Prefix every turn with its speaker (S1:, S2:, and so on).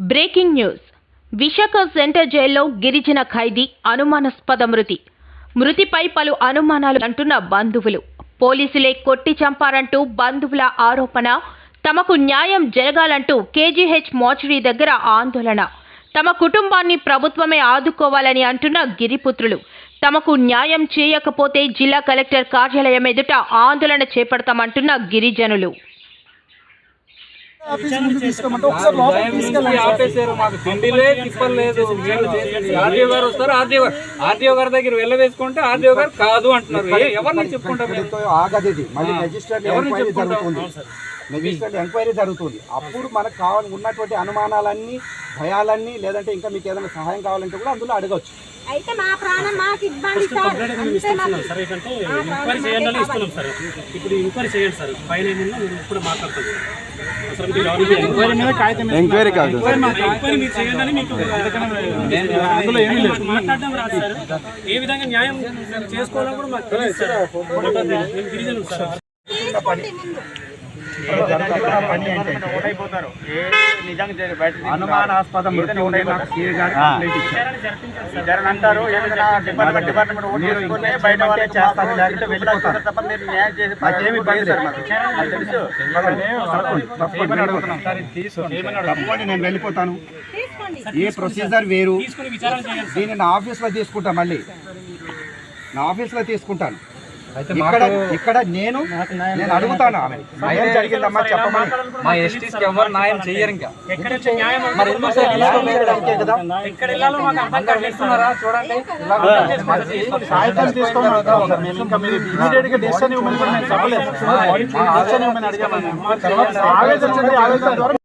S1: Breaking news. Visakha centre జైల్లో గిరిజన ఖైదీ అనుమానాస్పద మృతి. మృతిపై పలు అనుమానాలు అంటున్న బంధువులు. పోలీసులే కొట్టి చంపారంటూ బంధువుల ఆరోపణ. తమకు న్యాయం జరగాలంటూ కేజీహెచ్ మోచరీ దగ్గర ఆందోళన. తమ కుటుంబాన్ని ప్రభుత్వమే ఆదుకోవాలని అంటున్న గిరిపుత్రులు. తమకు న్యాయం చేయకపోతే జిల్లా కలెక్టర్ కార్యాలయం ఎదుట ఆందోళన చేపడతామంటున్న గిరిజనులు.
S2: ఆఫీస్ ముందు తీసుకోమంటే ఒకసారి లోపలికి తీసుకెళ్ళండి సార్.
S3: ఆపేశారు మాకు తిండి లేదు తిప్పలు లేదు వీళ్ళు చేసేది. ఆర్డీఓ గారు వస్తారు ఆర్డీఓ గారు ఆర్డీఓ గారి దగ్గర వెళ్ళవేసుకుంటే ఆర్డీఓ గారు కాదు అంటున్నారు ఎవరిని చెప్పుకుంటాం మేము?
S4: ఇక్కడితో ఆగదిది మళ్ళీ? జరుగుతుంది మెజిస్ట్రేట్ ఎంక్వైరీ జరుగుతుంది. అప్పుడు మనకు కావాలి ఉన్నటువంటి అనుమానాలన్నీ భయాలన్నీ లేదంటే ఇంకా మీకు ఏదైనా సహాయం కావాలంటే కూడా అందులో అడగచ్చు.
S5: అయితే మా ప్రాణం మాకు ఇబ్బంది సార్. అంతే మాకు
S6: సార్. ఏంటంటే ఎంక్వైరీ చేయాలని ఇస్తున్నాం సార్. ఇప్పుడు ఎంక్వైరీ చేయండి సార్. పైన ఏముందో మీరు ఇప్పుడు మాట్లాడతాం సార్. అసలు మీరు ఎవరికి
S2: ఎంక్వైరీ మీద కాగితం వేసి
S4: ఎంక్వైరీ కాదు.
S6: ఎంక్వైరీ మీరు చేయాలని మీకు
S2: అందులో ఏమీ లేదు.
S6: మాట్లాడడం రాదు సార్. ఏ విధంగా న్యాయం చేసుకోవాలో కూడా మాకు తెలియదు సార్. సార్
S4: అనుమానాస్పద.
S7: అంటారు డిపార్ట్మెంట్ డిపార్ట్మెంట్ బయట వాళ్ళకి చేస్తారు. లేకపోతే వెళ్ళిపోతారు. తప్ప మీరు న్యాయం చేసి
S4: నాకేమి ఇబ్బంది లేదు.
S7: అది తెలుసు.
S4: తప్పకుండా, తప్పకుండా వెళ్ళిపోతాను. తప్పకుండా నేను వెళ్ళిపోతాను.
S5: తీసుకోండి.
S4: ఏ ప్రొసీజర్ వేరు? దీన్ని నా ఆఫీస్లో తీసుకుంటా మళ్ళీ. నా ఆఫీస్లో తీసుకుంటాను. ఇక్కడ ఇక్కడ నేను నేను అడుగుతాను ఆమె ఏం జరిగిందమ్మా చెప్పమని
S3: మా ఎస్టీస్కి ఎవరు న్యాయం చెయ్యరు ఇంకా
S6: న్యాయం
S3: మరి ఎందుకు సార్
S4: న్యాయం కదా
S3: అందరు చేస్తున్నారా చూడండి
S2: తీసుకోమని ఇంకా మీరు ఇవ్వమని కూడా చెప్పలేదు. ఇవ్వమని. తర్వాత